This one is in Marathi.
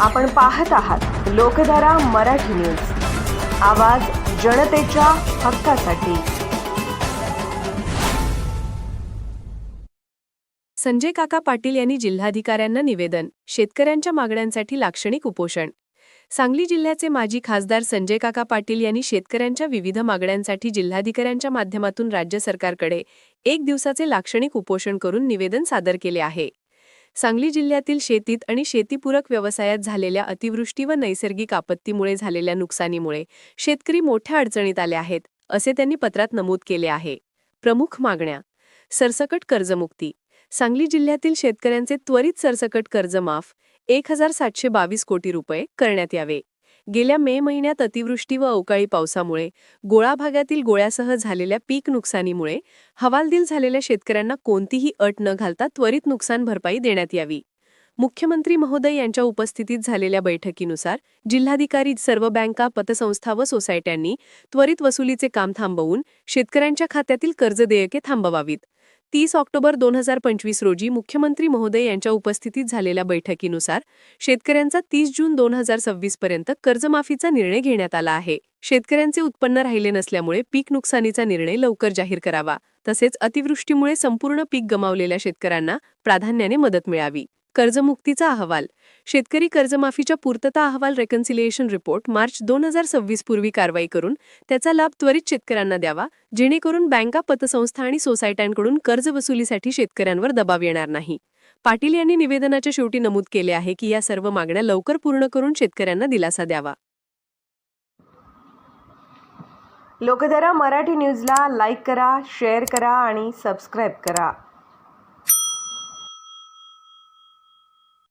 आपण पाहत आहात लोकधारा मराठी न्यूज. आवाज जनतेच्या हक्कासाठी. संजय काका पाटील यांनी जिल्हाधिकाऱ्यांना निवेदन शेतकऱ्यांच्या मागण्यांसाठी लाक्षणिक उपोषण. सांगली जिल्ह्याचे माजी खासदार संजय काका पाटील यांनी शेतकऱ्यांच्या विविध मागण्यांसाठी जिल्हाधिकाऱ्यांच्या माध्यमातून राज्य सरकारकडे एक दिवसाचे लाक्षणिक उपोषण करून निवेदन सादर केले आहे. सांगली जिल्ह्यातील शेतीत आणि शेतीपूरक व्यवसायात झालेल्या अतिवृष्टी व नैसर्गिक आपत्तीमुळे झालेल्या नुकसानीमुळे शेतकरी मोठ्या अडचणीत आले आहेत असे त्यांनी पत्रात नमूद केले आहे. प्रमुख मागण्या. सरसकट कर्जमुक्ती. सांगली जिल्ह्यातील शेतकऱ्यांचे त्वरित सरसकट कर्ज माफ एक हजार सातशे बावीस कोटी रुपये करण्यात यावे. गेल्या मे महिन्यात अतिवृष्टी व अवकाळी पावसामुळे गोळा भागातील गोळ्यासह झालेल्या पीक नुकसानीमुळे हवालदिल झालेल्या शेतकऱ्यांना कोणतीही अट न घालता त्वरित नुकसान भरपाई देण्यात यावी. मुख्यमंत्री महोदय यांच्या उपस्थितीत झालेल्या बैठकीनुसार जिल्हाधिकारी सर्व बँका पतसंस्था व सोसायट्यांनी त्वरित वसुलीचे काम थांबवून शेतकऱ्यांच्या खात्यातील कर्ज देयके थांबवावीत. तीस ऑक्टोबर दोन हजार पंचवीस रोजी मुख्यमंत्री महोदय यांच्या उपस्थितीत झालेल्या बैठकीनुसार शेतकऱ्यांचा तीस जून दोन हजार सव्वीस पर्यंत कर्जमाफीचा निर्णय घेण्यात आला आहे. शेतकऱ्यांचे उत्पन्न राहिले नसल्यामुळे पीक नुकसानीचा निर्णय लवकर जाहीर करावा. तसेच अतिवृष्टीमुळे संपूर्ण पीक गमावलेल्या शेतकऱ्यांना प्राधान्याने मदत मिळावी. कर्जमुक्तीचा अहवाल. शेतकरी कर्जमाफीच्या पूर्तता अहवाल रेकन्सिलिएशन रिपोर्ट मार्च दोन हजार सव्वीस पूर्वी कारवाई करून त्याचा लाभ त्वरित शेतकऱ्यांना द्यावा जेणेकरून बँका पतसंस्था आणि सोसायट्यांकडून कर्ज वसुलीसाठी शेतकऱ्यांवर दबाव येणार नाही. पाटील यांनी निवेदनाच्या शेवटी नमूद केले आहे की या सर्व मागण्या लवकर पूर्ण करून शेतकऱ्यांना दिलासा द्यावा. लोकधारा मराठी न्यूजला लाईक करा शेअर करा आणि सबस्क्राईब करा.